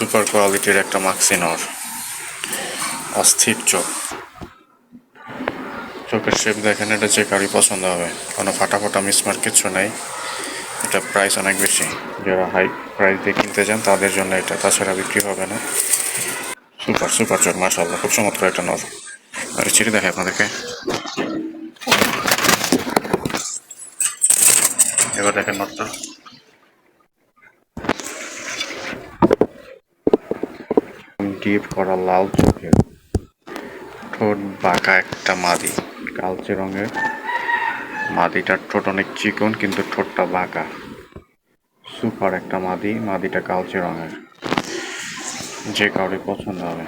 Super কোয়ালিটির একটা মাক্সিনর অস্থির চোখ। চোখের শেপ দেখেন, এটা যে কারি পছন্দ হবে। কোনো ফাটা ফাটা মিসমার্ক কিছু নেই। এটা প্রাইস অনেক বেশি। যারা হাই প্রাইস দিয়ে কিনতে চান তাদের জন্য এটা। তাছাড়া বিক্রি হবে না। সুপার সুপার চোখ মাসাল্লাহ খুব চমৎকার একটা নর। আর চিড়ি দেখে আপনাদেরকে। এবার দেখেন নটটা ডিপ করা লাল চোখের ঠোঁট বাঁকা একটা মাদি। কালচে রঙের মাদিটার ঠোঁট অনেক চিকন, কিন্তু ঠোঁটটা বাঁকা। সুপার একটা মাদি, মাদিটা কালচে রঙের। যে কাউরে পছন্দ হবে।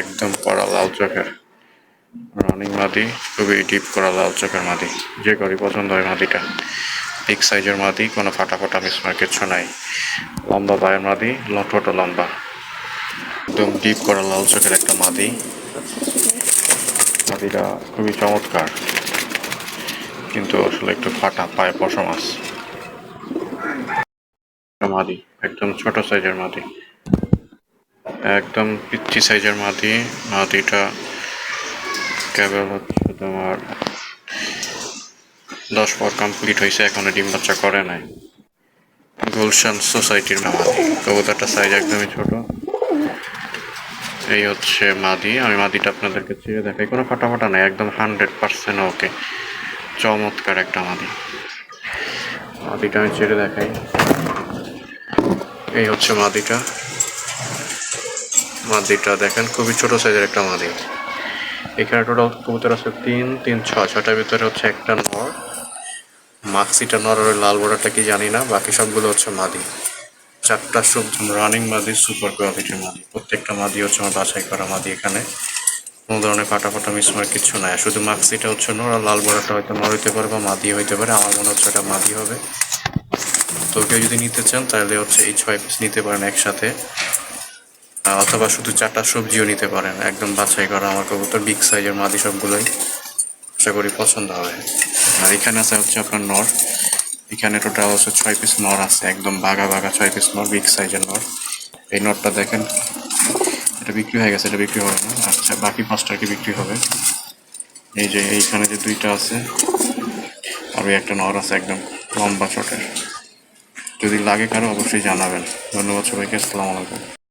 একদম কড়া লাল চোখের। রানিং মাদি খুবই ডিপ করা লাল চোখের মাদি যে করি পছন্দ হয় মাদিটা বিগ সাইজের মাদি কোনো ফাটা ফাটা মিসমার কিছু নাই। লম্বা পায়ের মাদি লঠোটো লম্বা। একদম ডিপ করা লাল চোখের একটা মাদি মাদিটা খুবই চমৎকার। কিন্তু আসলে একটু ফাটা পায়ে পশম একটা মাদি একদম ছোট সাইজের মাদি একদম পিচ্ছি সাইজের মাদি মাদিটা কেবল হচ্ছে তোমার দশ পর কমপ্লিট হয়েছে, এখনও ডিম বাচ্চা করে নাই। গুলশান সোসাইটির মাদি কবুতরটা সাইজ একদমই ছোট। এই হচ্ছে মাদি। আমি মাদিটা আপনাদেরকে চিড়ে দেখাই। কোনো ফাটাফাটা নাই, একদম হান্ড্রেড পার্সেন্ট ওকে চমৎকার একটা মাদি। মাদিটা আমি ছেড়ে দেখাই। এই হচ্ছে মাদিটা। মাদিটা দেখেন, খুবই ছোট সাইজের একটা মাদি। এখানে টোটাল কবুতর আছে তিন তিন, ছয়। ছটার ভিতরে হচ্ছে একটা নর। মাক্সিটা নর আর লাল বড়াটা কি জানি না, বাকি সবগুলো হচ্ছে মাদি। চারটা সব রানিং মাদি সুপার কোয়ালিটির মাদি। প্রত্যেকটা মাদি হচ্ছে আমার বাছাই করা মাদি এখানে। কোনো ধরনের ফাটা ফাটা মিসমার কিছু নাই। শুধু মাক্সিটা হচ্ছে নর আর লাল বড়াটা হয়তো নর হইতে পারে বা মাদি হইতে পারে। আমার মনে হচ্ছে এটা মাদি হবে। তো কেউ যদি নিতে চান, তাহলে হচ্ছে এই ছয় পিস নিতে পারেন একসাথে। অথবা শুধু চারটা সবজিও নিতে পারেন। একদম বাছাই করা আমার কবুতর বিগ সাইজের মাদি সবগুলোই। আশা করি পছন্দ হবে। আর এখানে আছে হচ্ছে আপনার নর। এখানে টোটাল হচ্ছে ছয় পিস নর আছে। একদম বাঘা বাঘা ছয় পিস নর বিগ সাইজের নর। এই নরটা দেখেন, এটা বিক্রি হয়ে গেছে, এটা বিক্রি হবে না। আচ্ছা বাকি পাঁচটা কি বিক্রি হবে? এই যে এইখানে যে দুইটা আছে আর একটা নর আছে একদম লম্বা চটের। যদি লাগে কারও অবশ্যই জানাবেন। ধন্যবাদ সবাইকে, আসসালামু আলাইকুম।